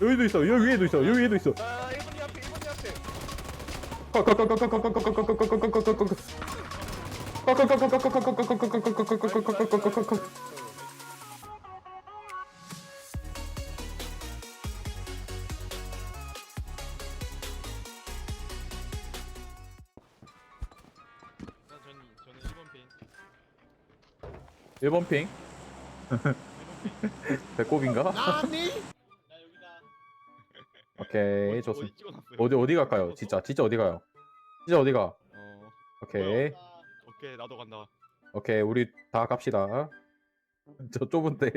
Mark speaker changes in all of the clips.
Speaker 1: 여기도 있어 여기 위에도 있어 여기 위에도 있어
Speaker 2: 아 1번이 앞에 1번이 앞에
Speaker 3: 나 저는 저는 1번 핀.
Speaker 1: 1번 핑 배꼽인가?
Speaker 3: 나 여기다.
Speaker 1: 오케이
Speaker 3: 어디-
Speaker 1: 좋습니다
Speaker 3: 어디 찍어놨어요?
Speaker 1: 어디 어디 갈까요? 진짜 진짜 어디 가요? 진짜 어디 가?
Speaker 3: 어.
Speaker 1: 오케이
Speaker 3: 오케이 나도 간다.
Speaker 1: 오케이 우리 다 갑시다 저 좁은데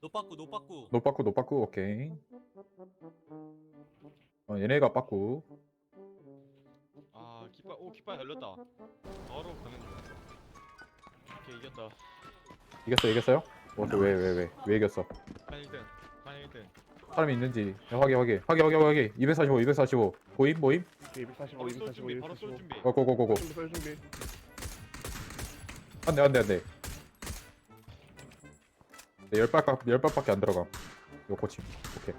Speaker 4: 노 빠꾸 노 빠꾸
Speaker 1: 노빠꾸 노빠꾸 오케이 어 얘네가 빠꾸
Speaker 3: 아 깃발 오 깃발 열렸다. 바로 가는 중. 오케이 이겼다.
Speaker 1: 이겼어 이겼어요? 어왜왜 왜왜왜 이겼어?
Speaker 3: 한 1등. 한 1등.
Speaker 1: 사람이 있는지. 야, 확인 확인. 확인 확인 확인. 245 245 보임 보임?
Speaker 2: 245
Speaker 3: 바로 쏠
Speaker 2: 245
Speaker 3: 준비. 바로 쏠
Speaker 2: 245
Speaker 3: 준비.
Speaker 1: 고고고고고.
Speaker 2: 준비.
Speaker 1: 안돼 안돼 안돼. 네, 열 발각 열 발밖에 안 들어가 이거 고침. 오케이.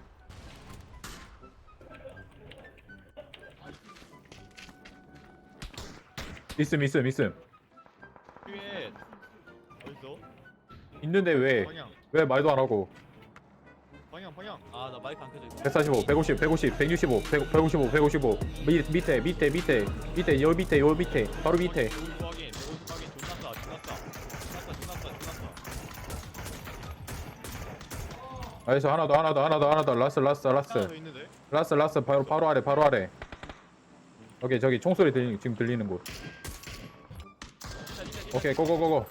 Speaker 1: 있음 있음 있음.
Speaker 3: 뒤에. 어딨어?
Speaker 1: 있는데 왜? 왜
Speaker 3: 방향.
Speaker 1: 말도 안 하고
Speaker 3: 방향 방향.
Speaker 4: 아 나 마이크 안 켜져 있어
Speaker 1: 145 150 150 165 100, 155 155 밑, 밑에 밑에 밑에 밑에 요 밑에 요 밑에 바로 밑에
Speaker 3: 오른쪽 확인. 오른쪽 확인. 존나 싸. 존나 싸. 존나 싸. 존나 싸. 존나 싸.
Speaker 1: 알겠어 하나 더 하나 더 하나 더 하나 더 라스 라스
Speaker 3: 하나
Speaker 1: 라스
Speaker 3: 더 있는데.
Speaker 1: 라스 라스 바로 바로 아래 바로 아래 오케이 저기 총소리 들리, 지금 들리는 곳 오케이 고고고고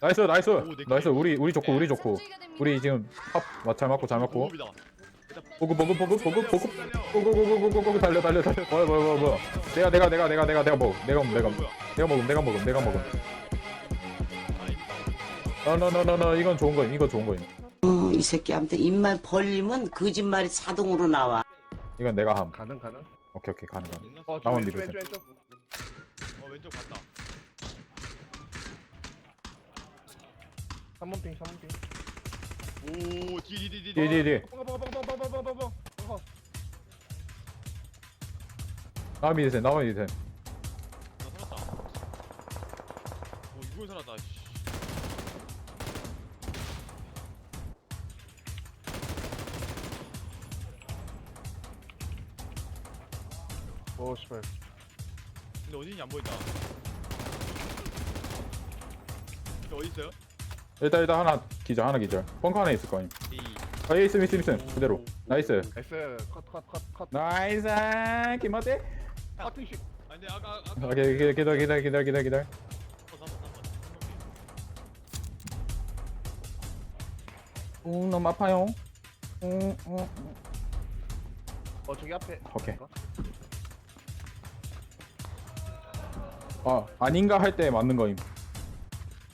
Speaker 1: 나이스 나이스 나이스
Speaker 3: 게.
Speaker 1: 우리 우리 좋고 우리 좋고. 우리 지금 합잘 맞고 잘 맞고
Speaker 3: 보급이다.
Speaker 1: 보급 보급 보급 보급 보급 고고고고고고고 달려 달려 달려 뭐야 뭐야 뭐야 뭐야 내가 내가 내가 내가 내가 내가 먹음 내가 먹음 내가 먹음? 내가 먹음 내가 먹음 내가 먹음
Speaker 3: 아,
Speaker 1: 너너너너너 이건 좋은 거임 이거 좋은 거임
Speaker 5: 어, 이 새끼한테 입만 벌리면 거짓말이 자동으로 나와.
Speaker 1: 이건 내가 함
Speaker 2: 가능 가능
Speaker 1: 오케이 오케이 가능 가능.
Speaker 2: 어
Speaker 1: 나만
Speaker 2: 왼쪽. 왼쪽 왼쪽
Speaker 3: 어 왼쪽 갔다.
Speaker 2: 3번 핑 3번 핑
Speaker 3: 오 뒤에 뒤에 뒤에
Speaker 1: 뒤에 뒤에 뒤에
Speaker 2: 뻥뻥뻥뻥뻥뻥뻥뻥뻥
Speaker 1: 나만 믿으세요 나만 믿으세요
Speaker 3: 나 살았다. 오 이걸 살았다. 씨.
Speaker 2: 오 씨발
Speaker 3: 근데 어디인지 안 보인다. 근데 어디 있어요?
Speaker 1: 일단 일단 하나 기절 하나 기절. 벙커 안에 있을 거임.
Speaker 3: 이.
Speaker 1: 아 있음 있음 있음 그대로. 나이스.
Speaker 2: 나이스. 컷컷컷컷.
Speaker 1: 나이스. 김어때
Speaker 2: 커팅식
Speaker 3: 아 근데 아까 아까
Speaker 1: 오케이 기다려 기다려 기다려 기다려 기다려 기다려
Speaker 3: 3번 3번 3번
Speaker 1: 응 너무 아파요. 응, 응, 응.
Speaker 2: 어 저기 앞에.
Speaker 1: 오케이. 아 아닌가 할 때 맞는 거임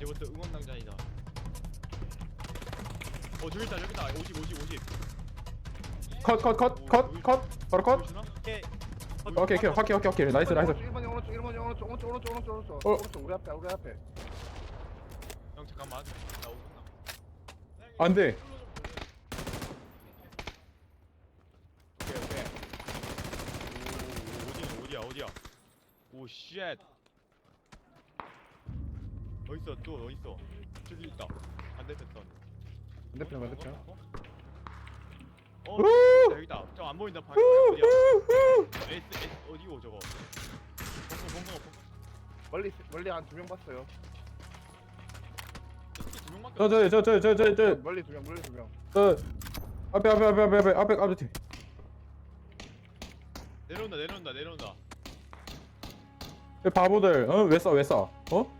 Speaker 3: 이제부터 응원 당장이다. 어 저기 있다 저기 있다 50 50 50.
Speaker 1: 컷 컷 컷 컷 컷 바로 컷
Speaker 3: 보여주나?
Speaker 4: 오케이
Speaker 1: 오케이 오케이 오케이 오케이 오케이 나이스 나이스
Speaker 2: 1번이 오른쪽 1번이 오른쪽 오른쪽 오른쪽 오른쪽 오른쪽
Speaker 1: 어.
Speaker 2: 오른쪽 우리 앞에 우리 앞에
Speaker 3: 형 잠깐만. 나 오겠나?
Speaker 1: 안돼
Speaker 3: 오케이 오케이. 오 어디야 어디야 어디야? 오 쉣. 어디 있어 또 어디 있어? 저기 있다. 반대편 선.
Speaker 2: 반대편 반대편
Speaker 3: 어? 어?
Speaker 1: 우!
Speaker 3: 여기 있다. 저 안 보인다 방금 어디야 S S 어디고 저거 벙커 벙커 벙커
Speaker 2: 멀리 멀리 한 두 명 봤어요.
Speaker 3: 두 명밖에
Speaker 1: 저저저 저 저 저저
Speaker 2: 멀리 두 명, 멀리 두 명.
Speaker 1: 저 앞에 앞에 앞에 앞에 앞에 앞에 앞에
Speaker 3: 내려온다 내려온다 내려온다
Speaker 1: 이 바보들 어왜쏴왜쏴 어?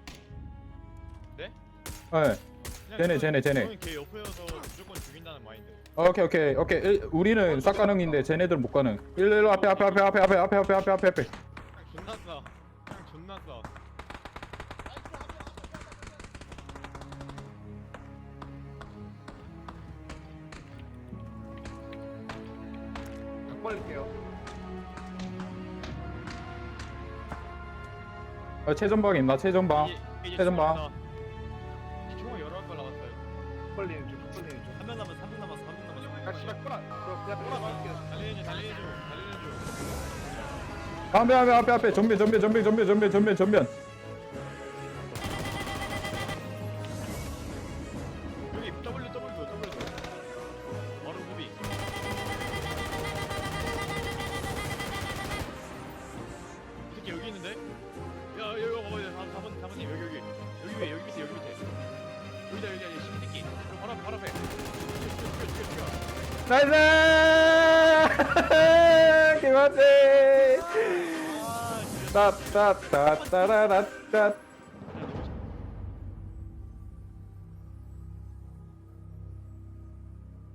Speaker 3: 네?
Speaker 1: 네
Speaker 3: 그냥
Speaker 1: 쟤네, 쟤네, 쟤네.
Speaker 3: 걔 옆에서 무조건 죽인다는 마인드.
Speaker 1: 오케이 오케이 오케이. 일, 우리는 싹 가능인데 쟤네들 못 가능 일로 일로 앞에 앞에 앞에 앞에 앞에 앞에 앞에 앞에 앞에. 앞에
Speaker 3: 그냥 존나 싸. 그냥 존나 싸.
Speaker 2: 각 벌릴게요.
Speaker 1: 어, 최전방 있나? 최전방?
Speaker 3: 이제- 이제
Speaker 1: 최전방.
Speaker 2: 벌리는 중, 벌리는 중.
Speaker 3: 한 명 남았어 한 명 남았어 한명 남았어.
Speaker 2: 야, 씨발, 끌어. 저 그냥
Speaker 3: 중 달리는 중 달리는 중
Speaker 1: 앞에 앞에 앞에 앞에. 전면 전면 전면 전면 전면 전면 전면.
Speaker 3: 여기 W W W. 바로 무비. 이 새끼 여기 있는데? 야 여기 봐봐 4번 4번님 여기 여기. 여기 왜 여기 밑에 여기 밑에 여기다 여기다 여기 여기 바로 앞에 바로 앞에 죽여 죽여 죽여 죽여
Speaker 1: 나이스!
Speaker 3: 진짜
Speaker 1: 따따따따라따따